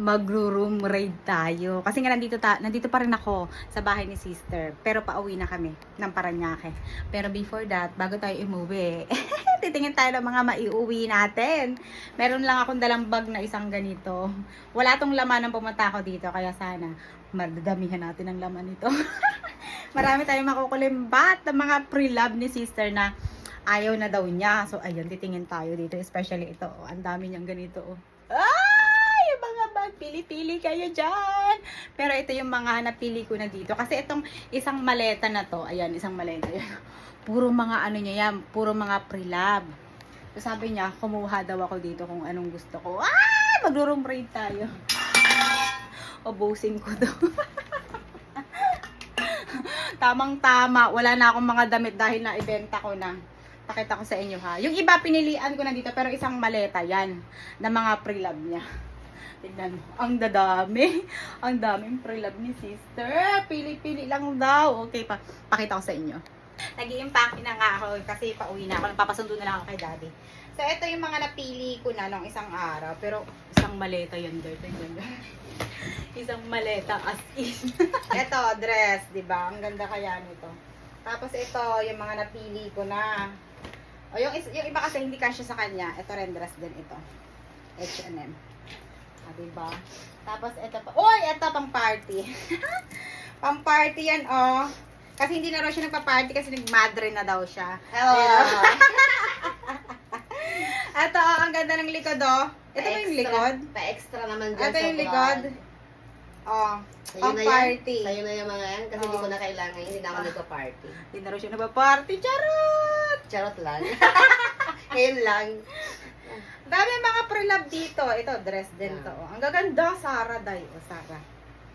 magro-room raid tayo. Kasi nga nandito, ta- nandito pa rin ako sa bahay ni sister. Pero pauwi na kami ng Paranaque. Pero before that, bago tayo umuwi, titingin tayo ng mga maiuwi natin. Meron lang akong dalang bag na isang ganito. Wala tong laman ng pumunta ako dito. Kaya sana, madadamihan natin ang laman nito. Marami tayong makukulimbat ng mga pre-love ni sister na ayaw na daw niya. So, ayun, titingin tayo dito. Especially ito. Oh. Ang dami niyang ganito. Oh. Ay! Pili-pili kayo dyan. Pero ito yung mga napili ko na dito. Kasi itong isang maleta na to, ayan, isang maleta yan. Puro mga ano niya yan, puro mga pre-love. So, sabi niya, kumuha daw ako dito kung anong gusto ko. Ah! Magro-room raid tayo. Ubusin ko daw. Tamang-tama. Wala na akong mga damit dahil na-ibenta ko na. Pakita ko sa inyo ha. Yung iba pinilian ko na dito pero isang maleta yan na mga pre-love niya. Tignan mo. Ang dadami. Ang daming pre-love ni sister. Pili-pili lang daw. Okay pa. Pakita ko sa inyo. Nag-i-impake na nga ako kasi pauwi na ako. Nagpapasundo na lang ako kay daddy. So, ito yung mga napili ko na nung isang araw. Pero, isang maleta yun, girl. Tingnan mo. isang maleta as in. ito, dress, ba? Ang ganda kaya nito. Tapos, ito, yung mga napili ko na. O, yung, yung iba kasi hindi kasya sa kanya. Ito rin, dress din ito. H&M. Ah, diba? Tapos, ito pa. Uy, ito pang party. pang party yan, oh. Kasi hindi na raw siya nagpa-party kasi nag-madre na daw siya. Hello. Ito, oh, ang ganda ng likod, oh. Ito ba yung likod? Pa-extra naman dyan Ito yung likod. Oh, Sa'yo pang na yan. party. Sa'yo na yung mga yan kasi hindi Oo. ko na kailangan. Hindi na ako nagpa-party. Hindi na raw siya nagpa-party. Charot! Charot lang. Ngayon lang. Dami mga pre-love dito. Ito, dress din to. oh. Ang gaganda, Sara Day. O, Sara.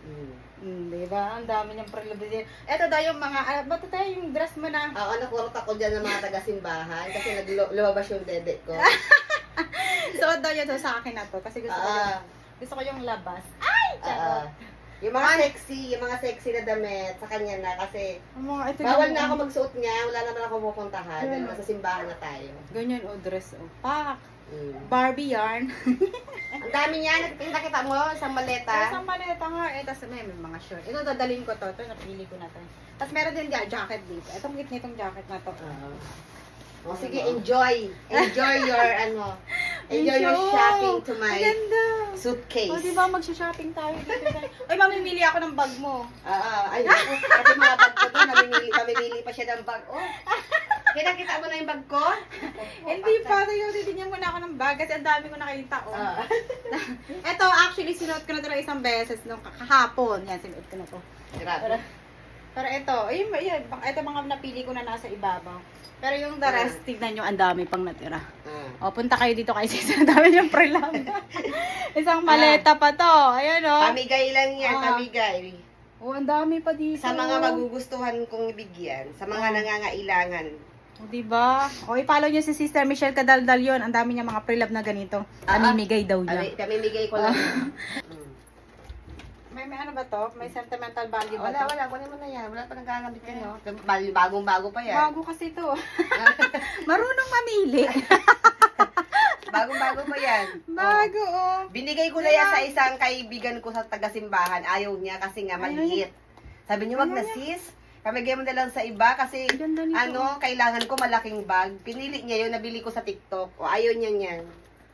Hmm. Hmm, di ba? Ang dami niyang pre-love din. Ito daw yung mga, ah, ba't tayo yung dress mo na? Oo, nakurot ako dyan ng mga taga-simbahan kasi naglo- lumabas yung dede ko. Suot daw yun to sa akin na to. Kasi gusto ko yung, Ah, gusto ko yung labas. Ay! ah. Charot. yung mga sexy, yung mga sexy na damit sa kanya na kasi Ang mga, ito bawal yung- na ako magsuot niya, wala naman ako pupuntahan dahil nasa simbahan na tayo. Ganyan o dress o. Pak! Hmm. Barbie yarn. Ang dami niya, nakita kita mo, isang maleta. Isang maleta nga eh. Tapos may, may mga short. Ito dadalhin ko to. Ito napili ko na to. Tapos meron din ja- jacket dito. Itong cute nitong jacket na to. Oo. O sige, enjoy. Enjoy your ano. Enjoy your shopping to my ganda. suitcase. O, di ba magsha-shopping tayo dito? Ay, mamimili ako ng bag mo. Oo, ay, naku, pati mga bag ko to, namimili, mamimili pa siya ng bag. Oh, kita-kita mo na yung bag ko? Hindi pa. Tayo, titignan mo na ako ng bag kasi ang dami ko nakita. Oh. Oo. Ito, actually, sinuot ko na ito isang beses nung kahapon. Yan, sinuot ko na to. Grabe. Pero ito, ayun, ayun, ito mga napili ko na nasa ibabaw. Pero yung the rest, tignan nyo, ang dami pang natira. Ah. O, punta kayo dito kay Sis. Ang dami niyang prelam. Isang maleta pa to. Ayan o. Pamigay lang yan, Ah. pamigay. O, ang dami pa dito. Sa mga magugustuhan kong ibigyan, sa mga Ah. nangangailangan. O, diba? O, i-follow niyo si Sister Michelle Cadaldal yun. Ang dami niya mga prelab na ganito. Pamimigay daw niya. Pamimigay ko lang. May, may ano ba to? May sentimental value ba Wala, to? wala. Kunin mo na yan. Wala pa nagagamit yan, no? Bag- Bagong-bago pa yan. Bago kasi to. Marunong mamili. Bagong-bago pa yan. Bago, oh. Binigay ko na yan sa isang kaibigan ko sa taga-simbahan. Ayaw niya kasi nga maliit. Sabi niya, wag na sis. Pamigay mo na lang sa iba kasi ano, kailangan ko malaking bag. Pinili niya yun, nabili ko sa TikTok. O ayaw niya niyan.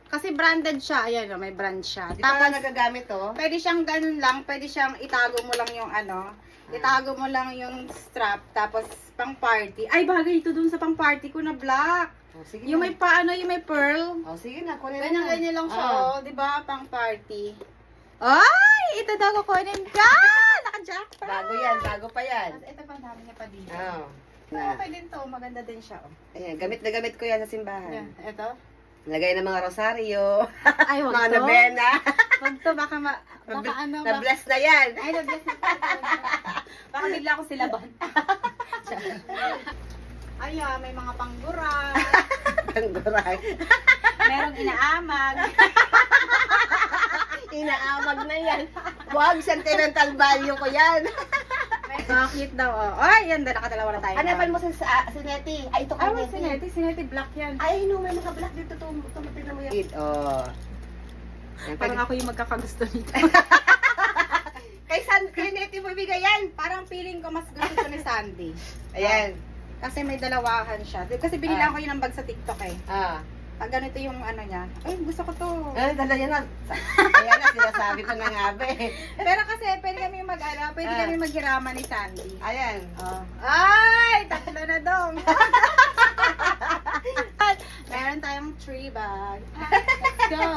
Kasi branded siya. Ayan, oh, may brand siya. Di Tapos, nagagamit to? pwede siyang ganun lang. Pwede siyang itago mo lang yung ano. Itago mo lang yung strap. Tapos, pang party. Ay, bagay ito dun sa pang party ko na black. O, sige Yung na. may paano, yung may pearl. O, sige na, kunin na. ganyan lang siya, Ah. oh. Di ba? Pang party. Ay! Ito daw kukunin ka! Naka-jackpot! Bago yan, bago pa yan. Tapos ito pa, dami niya pa dito. Oo. Na. Na. Okay din to. Maganda din siya, oh. Ayan, gamit na gamit ko yan sa Yan, simbahan. ito. Lagay ng mga rosaryo, Ay, wag mga to. nobena. Wag to, baka ma... Baka ano. Na-bless na yan. Ay, nag-bless na Baka bigla ako silaban. Ay, ah, may mga panggura. Tangguray. Merong inaamag. Inaamag na yan. Wag, sentimental value ko yan. Bakit daw, oh. Ay, yan, nakadalawa na tayo. Hanapan mo sa, si Nettie. Ay, ito Ay, ka, may sineti. Sineti black yan. Ay, no, may mga black dito. Tum tum tignan mo yan. Oh. Yan, Parang ako yung magkakagusto nito. Kay San, Nettie mo ibigay yan. Parang feeling ko mas gusto ko ni Sandy. Ayan. Kasi may dalawahan siya. Kasi binilang ko yun ng bag sa TikTok eh. Ah. Pag ganito yung ano niya, ay gusto ko to. Ay, dala yan na. Ayan na, sinasabi ko na nga ba eh. Pero kasi pwede kami mag ano, pwede Ah. kami maghiraman ni Sandy. Ayan. Oh. Ay, tatlo na dong. Meron tayong tree bag. Let's go.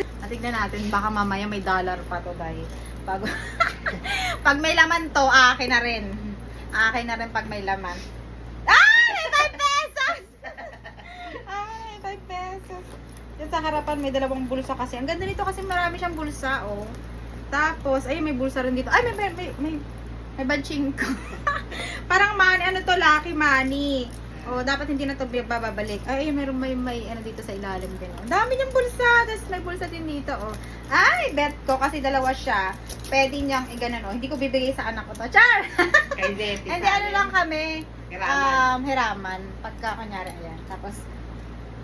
Tignan natin, baka mamaya may dollar pa to dahil pag, pag may laman to, akin na rin. Akin na rin pag may laman. Ay, may 5 pesos! Ay, 5 pesos. Yan sa harapan may dalawang bulsa kasi. Ang ganda nito kasi marami siyang bulsa, oh. Tapos, ay may bulsa rin dito. Ay, may, may, may, may, may banching ko. Parang money, ano to, lucky money. Oh, dapat hindi na to bababalik. Ay, meron may, may ano dito sa ilalim din. Ang dami niyang bulsa. Tapos may bulsa din dito, oh. Ay, bet ko kasi dalawa siya. Pwede niyang iganon, oh. Hindi ko bibigay sa anak ko to. Char! Hindi, ano lang kami. Hiraman. Um, hiraman. Pagka, kunyari, ayan. Tapos,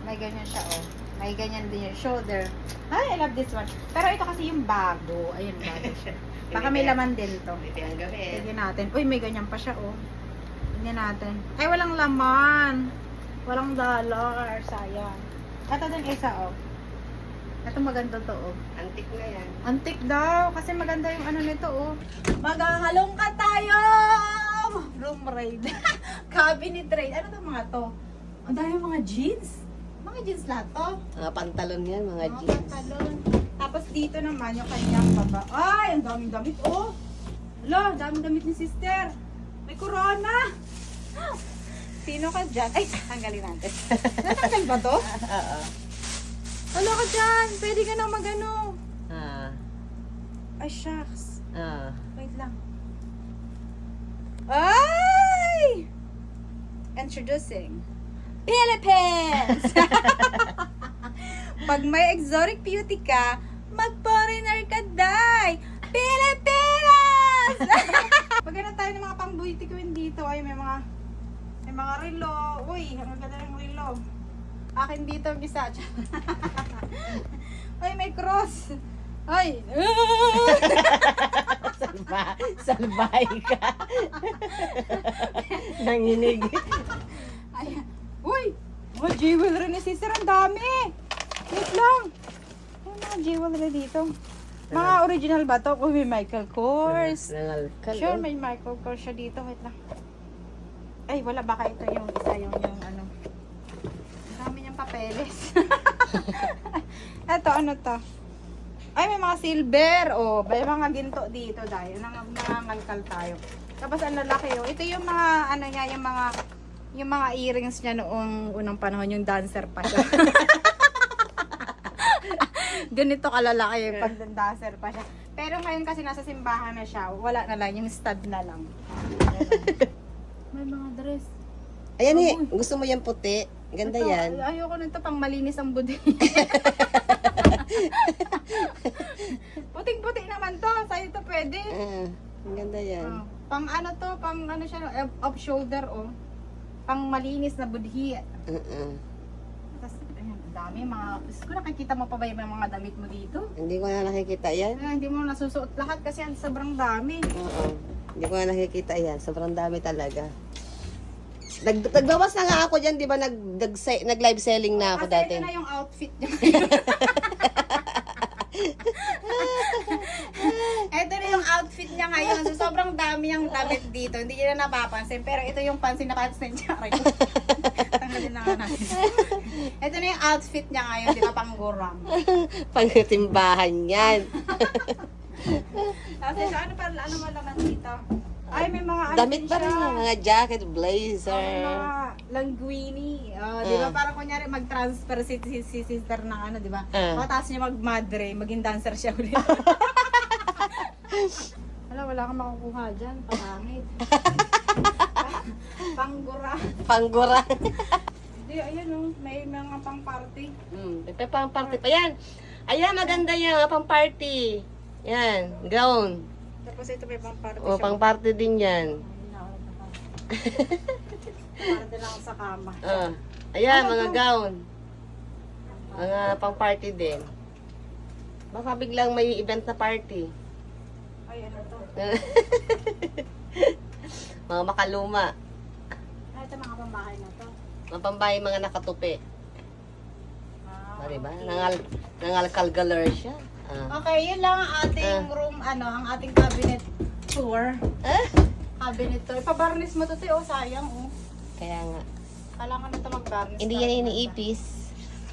may ganyan siya, oh. May ganyan din yung shoulder. Ay, I love this one. Pero ito kasi yung bago. Ayun, bago siya. Baka may laman din to. Ang gamit. Tignan natin. Uy, may ganyan pa siya, oh. Tignan natin. Ay, walang laman. Walang dollar. Sayang. Ito din isa, oh. Ito maganda to, oh. Antik na yan. Antik daw. Kasi maganda yung ano nito, oh. Maghahalong ka tayo! Room raid. Cabinet raid. Ano to mga to? Ang dami mga jeans. Mga jeans lahat to. Mga pantalon yan, mga Mga jeans. pantalon. Tapos dito naman yung kanyang baba. Ay, ang daming damit. Oh! Alo, daming damit ni sister. May corona. Sino ka dyan? Ay, tanggalin natin. Natanggal ba to? Oo. Alo ka dyan. Pwede ka na magano. Ah. Ay, shucks. Ah. Wait lang. Ay! Introducing. Philippines! Pag may exotic beauty ka, mag-foreigner ka, day! Pilipinas! Maghanap tayo ng mga pang beauty queen dito. Ay, may mga may mga relo. Uy, ang ganda ng relo. Akin dito ang isa. Ay, may cross. Ay! Salba, salbay ka. Nanginig. Uy! Mga jewelry ni sister, ang dami! Wait lang! Ay, mga jewelry dito. Mga original ba to? Uy, may Michael Kors. Nangalkal. Sure, may Michael Kors siya dito. Wait lang. Ay, wala. Baka ito yung isa yung, yung ano. Ang dami niyang papeles. Ito, ano to? Ay, may mga silver. Oh, may mga ginto dito dahil nang nangangalkal tayo. Tapos ang lalaki oh. Ito yung mga ano niya, yung mga yung mga earrings niya noong unang panahon, yung dancer pa siya. Ganito kalalaki yung pag dancer pa siya. Pero ngayon kasi nasa simbahan na siya, wala na lang, yung stud na lang. May mga dress. Ayan eh, gusto mo yan puti? Ganda Ito, yan. ay- Ayoko nito pang malinis ang budi. Puting-puti naman to. Sa'yo to pwede. Ah, ang ganda yan. Ah, pang ano to, pang ano siya, no, off shoulder oh. Pang malinis na budhi. Uh-uh. Tapos, ayun, ang dami mga, Diyos ko nakikita mo pa ba yung mga damit mo dito? Hindi ko na nakikita yan. Ay, hindi mo nasusuot lahat kasi ang sobrang dami. Oo. Hindi ko na nakikita yan. Sobrang dami talaga. Nag, nagbawas na nga ako dyan, di ba? Nag, nag, nag live selling na ako kasi dati. ito na yung outfit niya. yung outfit niya ngayon. So, sobrang dami niyang damit dito. Hindi niya na napapansin. Pero ito yung pansin na pansin niya. Aray ko. Tanggalin na nga natin. Ito na yung outfit niya ngayon. Di ba panggurang? Pangtimbahan yan. Tapos ano pa, ano mo naman dito? Ay, may mga ano Damit pa rin yan. Mga jacket, blazer. mga languini. Oh, di ba? Ah. Parang kunyari mag-transfer si, si, si sister ng ano, di ba? Ah. Pagkatapos niya mag-madre, maging dancer siya ulit. Wala, wala kang makukuha dyan. Pangangit. Panggura. Panggura. Hindi, ayan oh. May mga pang-party. hmm, ito pang party pa yan. Ayan, maganda yan. mga Pang party. Yan, gown. Tapos ito may pang-party O, pang party din yan. Party lang sa kama. Ah, ayan, Ano mga gown. Mga pang party din. Baka biglang may event na party. Ay, ano to? mga makaluma. Ay, ito mga pambahay na to. Mga pambahay mga nakatupi. Ah, O, diba? okay. Nangal, nangalkalgaler siya. Ah. Okay, yun lang ang ating room, ano, ang ating cabinet tour. Ah? Cabinet tour. Pabarnis mo to, te, oh, sayang, oh. Kaya nga. Kailangan na ito mag-barnis. Hindi yan iniipis.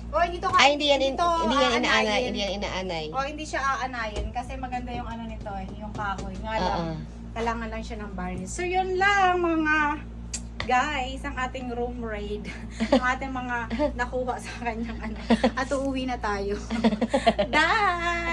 Oh, hindi to Ay, hindi yan, in, to hindi yan inaanay. Hindi yan inaanay. Oh, hindi siya aanayin kasi maganda yung ano nito eh, yung kahoy. Nga lang, Oo. kailangan lang siya ng varnish. So, yun lang mga guys, ang ating room raid. ang ating mga nakuha sa kanyang ano. At uuwi na tayo. Bye!